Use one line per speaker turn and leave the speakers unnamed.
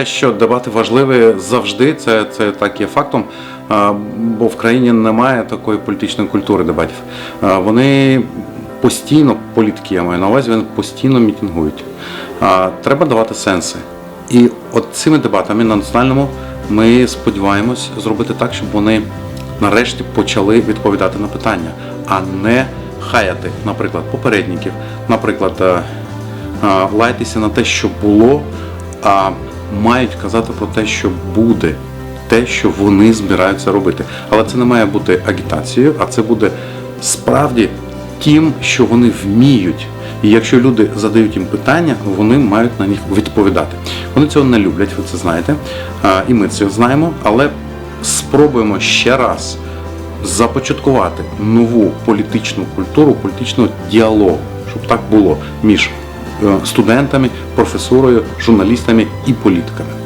те, що дебати важливі завжди, це, це так є фактом. Бо в країні немає такої політичної культури дебатів. Вони постійно, політики я маю на увазі, вони постійно мітингують. Треба давати сенси. І от цими дебатами на національному ми сподіваємось зробити так, щоб вони нарешті почали відповідати на питання, а не хаяти, наприклад, попередників, наприклад, е, е, лайтеся на те, що було, а мають казати про те, що буде, те, що вони збираються робити. Але це не має бути агітацією, а це буде справді тим, що вони вміють. І якщо люди задають їм питання, вони мають на них відповідати. Вони цього не люблять, ви це знаєте, і ми це знаємо, але спробуємо ще раз започаткувати нову політичну культуру, політичного діалогу, щоб так було між студентами, професорою, журналістами і політиками.